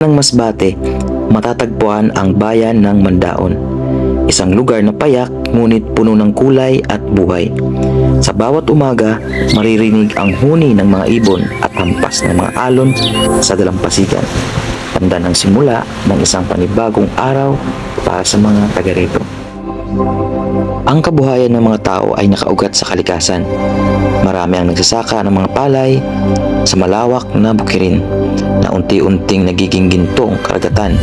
ng Masbate, matatagpuan ang bayan ng Mandaon. Isang lugar na payak ngunit puno ng kulay at buhay. Sa bawat umaga, maririnig ang huni ng mga ibon at hampas ng mga alon sa dalampasigan. Tanda ng simula ng isang panibagong araw para sa mga taga rito. Ang kabuhayan ng mga tao ay nakaugat sa kalikasan. Marami ang nagsasaka ng mga palay sa malawak na bukirin na unti-unting nagiging gintong karagatan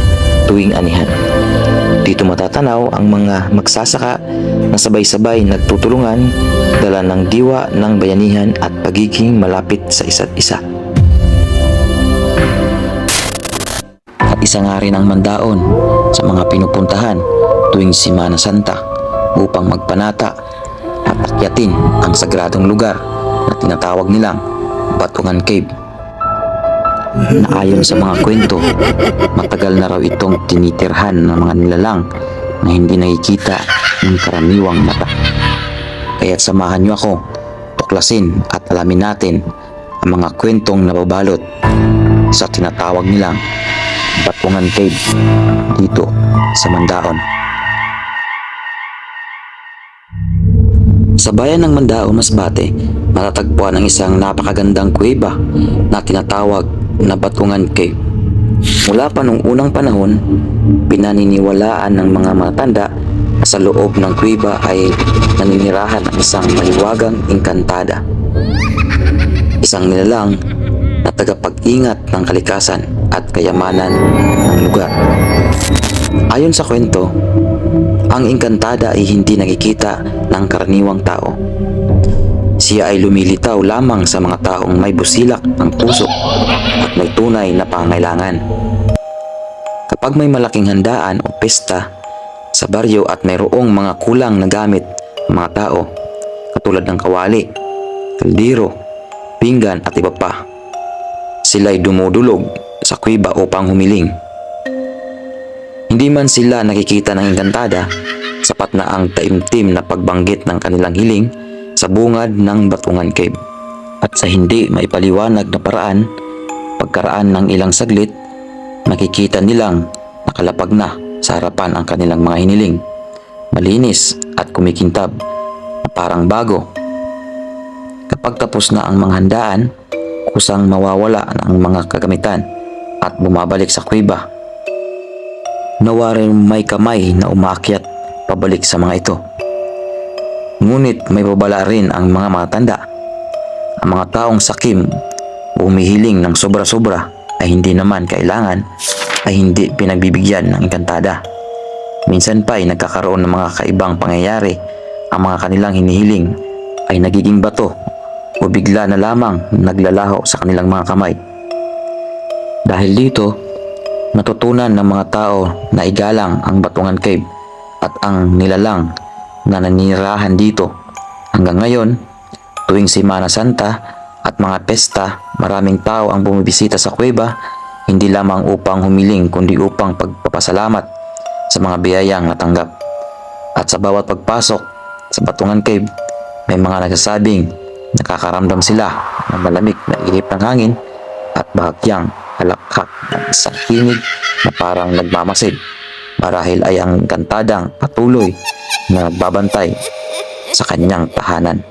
tuwing anihan. Dito matatanaw ang mga magsasaka na sabay-sabay nagtutulungan dala ng diwa ng bayanihan at pagiging malapit sa isa't isa. At isa nga rin ang mandaon sa mga pinupuntahan tuwing Simana Santa upang magpanata at akyatin ang sagradong lugar na tinatawag nilang Batungan Cave. Na ayon sa mga kwento, matagal na raw itong tinitirhan ng mga nilalang na hindi nakikita ng karaniwang mata. Kaya't samahan niyo ako tuklasin at alamin natin ang mga kwentong nababalot sa tinatawag nilang Batungan Cave dito sa Mandaon. Sa bayan ng Mandaon, Masbate, matatagpuan ang isang napakagandang kuweba na tinatawag na Batungan Cave. Mula pa nung unang panahon, pinaniniwalaan ng mga matanda sa loob ng kuweba ay naninirahan ang isang maliwagang engkantada. Isang nilalang na tagapag-ingat ng kalikasan at kayamanan ng lugar. Ayon sa kwento, ang engkantada ay hindi nakikita ng karaniwang tao. Siya ay lumilitaw lamang sa mga taong may busilak ng puso at may tunay na pangailangan. Kapag may malaking handaan o pesta sa baryo at mayroong mga kulang na gamit ang mga tao, katulad ng kawali, kaldero, pinggan at iba pa, sila'y dumudulog sa kuiba upang humiling. Hindi man sila nakikita ng engkantada, sapat na ang taimtim na pagbanggit ng kanilang hiling sa bungad ng Batungan Cave. At sa hindi maipaliwanag na paraan, pagkaraan ng ilang saglit, makikita nilang nakalapag na sa harapan ang kanilang mga hiniling. Malinis at kumikintab parang bago. Kapag tapos na ang mga handaan, kusang mawawala ang mga kagamitan at bumabalik sa kuiba Nawaring may kamay na umaakyat pabalik sa mga ito. Ngunit may babala rin ang mga matanda. Ang mga taong sakim o umihiling ng sobra-sobra ay hindi naman kailangan ay hindi pinagbibigyan ng engkantada. Minsan pa ay nagkakaroon ng mga kaibang pangyayari ang mga kanilang hinihiling ay nagiging bato o bigla na lamang naglalaho sa kanilang mga kamay. Dahil dito, natutunan ng mga tao na igalang ang Batungan Cave at ang nilalang na nanirahan dito. Hanggang ngayon, tuwing Semana Santa at mga pesta, maraming tao ang bumibisita sa kuweba hindi lamang upang humiling kundi upang pagpapasalamat sa mga biyayang natanggap. At sa bawat pagpasok sa Batungan Cave, may mga nagsasabing nakakaramdam sila ng malamig na ihip ng hangin at bahagyang halakhak ng isang tinig na parang nagmamasid. Marahil ay ang kantadang patuloy na nagbabantay sa kanyang tahanan.